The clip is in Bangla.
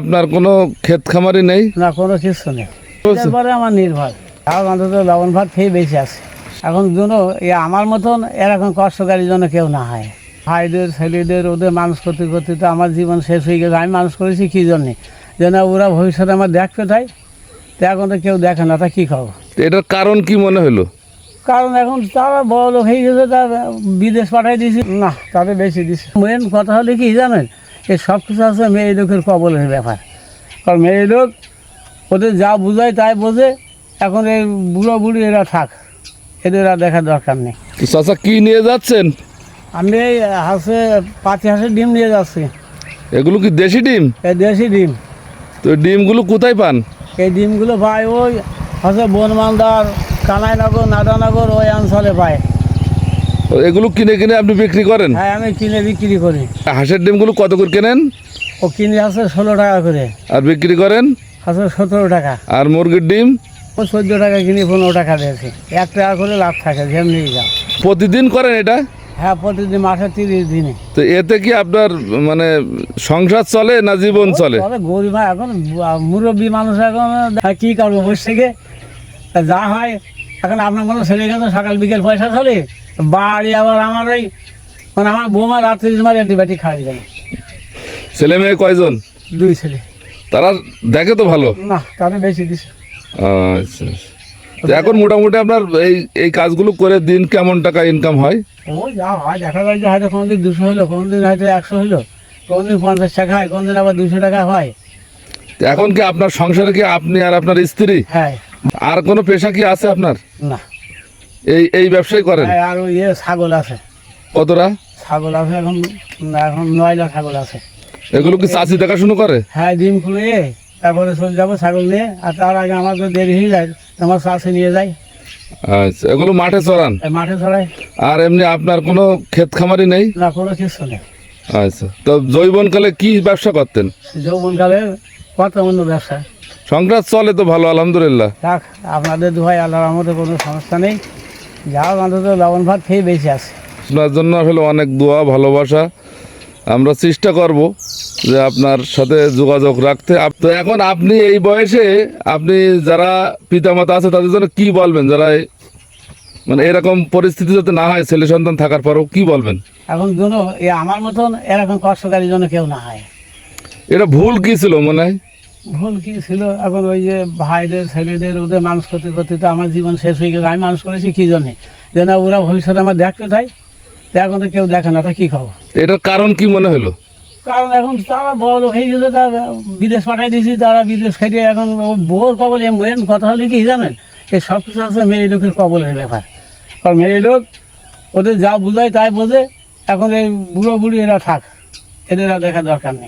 আপনার কোনো ক্ষেত খামারি নেই? না কোনো কিছু নেই। আমার নির্ভর। তাও অন্তত লবণ ভাত খেয়ে বেশি আছে। এখন এ আমার মতন এরকম কষ্টকারী জন্য কেউ না হয়। ভাইদের ছেলেদের ওদের মানুষ করতে করতে তো আমার জীবন শেষ হয়ে গেছে। আমি মানুষ করেছি কী জন্যে? যেন ওরা ভবিষ্যতে আমার দেখতে তাই তো এখন তো কেউ দেখে না তা কী খাব এটার কারণ কি মনে হলো? কারণ এখন তারা বড় লোক হয়ে গেছে তার বিদেশ পাঠাই দিয়েছি। না তাদের বেশি দিচ্ছে মেন কথা হলে কি জানেন? এই সব কিছু আছে মেয়ে লোকের কবলের ব্যাপার। কারণ মেয়ে লোক ওদের যা বুঝায় তাই বোঝে এখন এই বুড়ো বুড়ি এরা থাক এদের আর দেখার দরকার নেই। চাচা কি নিয়ে যাচ্ছেন? আমি এই হাঁসে পাঁচি হাঁসের ডিম নিয়ে যাচ্ছি। এগুলো কি দেশি ডিম? এই দেশি ডিম। তো ডিমগুলো কোথায় পান? এই ডিমগুলো পায় ওই হাঁসে বনমালদার কানাইনগর নাদানগর ওই অঞ্চলে পায়। এগুলো কিনে কিনে আপনি বিক্রি করেন? হ্যাঁ আমি কিনে বিক্রি করি। হাঁসের ডিমগুলো কত করে কেনেন? ও কিনে আসে ষোলো টাকা করে। আর বিক্রি করেন? আছে সতেরো টাকা। আর মুরগির ডিম? ও চোদ্দ টাকা কিনে পনেরো টাকা দিয়েছে। এক টাকা করে লাভ থাকে যেমনি যাও প্রতিদিন করেন এটা? হ্যাঁ প্রতিদিন মাসে তিরিশ দিনে। তো এতে কি আপনার মানে সংসার চলে না জীবন চলে? গরিমা এখন মুরব্বী মানুষ এখন আহ, কি করব বসে থেকে? যা হয় এখন আপনার মনে ছেলে গেছে সকাল বিকেল পয়সা চলে। বাড়ি আবার আমার ওই মানে আমার বৌমা রাত্রি মারে বাটি খাওয়াই যায় ছেলে মেয়ে কয়জন? দুই ছেলে। তারা দেখে তো ভালো। না তাদের বেশি দিছে। আচ্ছা তো এখন মোটামুটি আপনার এই এই কাজগুলো করে দিন কেমন টাকা ইনকাম হয়? ও যা হয় দেখা যায় যে হয়তো কোনোদিন দুশো হলো কোনোদিন হয়তো একশো হলো কোনোদিন পঞ্চাশ টাকা হয় কোনোদিন আবার দুশো টাকা হয়। তো এখন কি আপনার সংসারে কি আপনি আর আপনার স্ত্রী? হ্যাঁ। আর কোনো পেশা কি আছে আপনার? না। এই এই ব্যবসায় করেন? হ্যাঁ, আর ওই ছাগল আছে। কতটা? ছাগল আছে এখন এখন নয়লা ছাগল আছে। এগুলো কি চাষি দেখাশুনো করে? হ্যাঁ ডিম খুলে তারপরে চলে যাব ছাগল নিয়ে আর তার আগে আমার তো দেরি হয়ে যায় তোমার চাষে নিয়ে যাই। আচ্ছা এগুলো মাঠে চড়ান? মাঠে চড়াই। আর এমনি আপনার কোনো ক্ষেত খামারি নেই? না কোনো কিছু নেই। আচ্ছা তো জৈবনকালে কি ব্যবসা করতেন? যৌবনকালে কত অন্য ব্যবসা। সংসার চলে তো ভালো আলহামদুলিল্লাহ। থাক আপনাদের দুহাই আল্লাহর আমাদের কোনো সমস্যা নেই। যাও অন্তত লবণ ভাত খেয়ে বেঁচে আছে। আপনার জন্য আসলে অনেক দোয়া ভালোবাসা। আমরা চেষ্টা করব যে আপনার সাথে যোগাযোগ রাখতে। তো এখন আপনি এই বয়সে আপনি যারা পিতামাতা আছে তাদের জন্য কি বলবেন? যারা মানে এরকম পরিস্থিতি যাতে না হয় ছেলে সন্তান থাকার পরেও কি বলবেন? এখন জন্য আমার মতন এরকম কষ্টকারীর জন্য কেউ না হয়। এটা ভুল কি ছিল মনে হয়? ভুল কি ছিল? এখন ওই যে ভাইদের ছেলেদের ওদের মানুষ করতে করতে তো আমার জীবন শেষ হয়ে গেছে আমি মানুষ করেছি কী জন্যে? যেন ওরা ভবিষ্যতে আমার দেখতে চাই এখন তো কেউ দেখে না তা কী খাব এটার কারণ কি মনে হলো? কারণ এখন তারা বড় লোক হয়ে গেছে তার বিদেশ পাঠাই দিয়েছি তারা বিদেশ খেটে এখন বোর কবল মেন কথা হলে কি জানেন? এই সব কিছু আছে মেয়ে লোকের কবলের ব্যাপার। কারণ মেয়ে লোক ওদের যা বোঝায় তাই বোঝে এখন এই বুড়ো বুড়ি এরা থাক এদের দেখার দরকার নেই।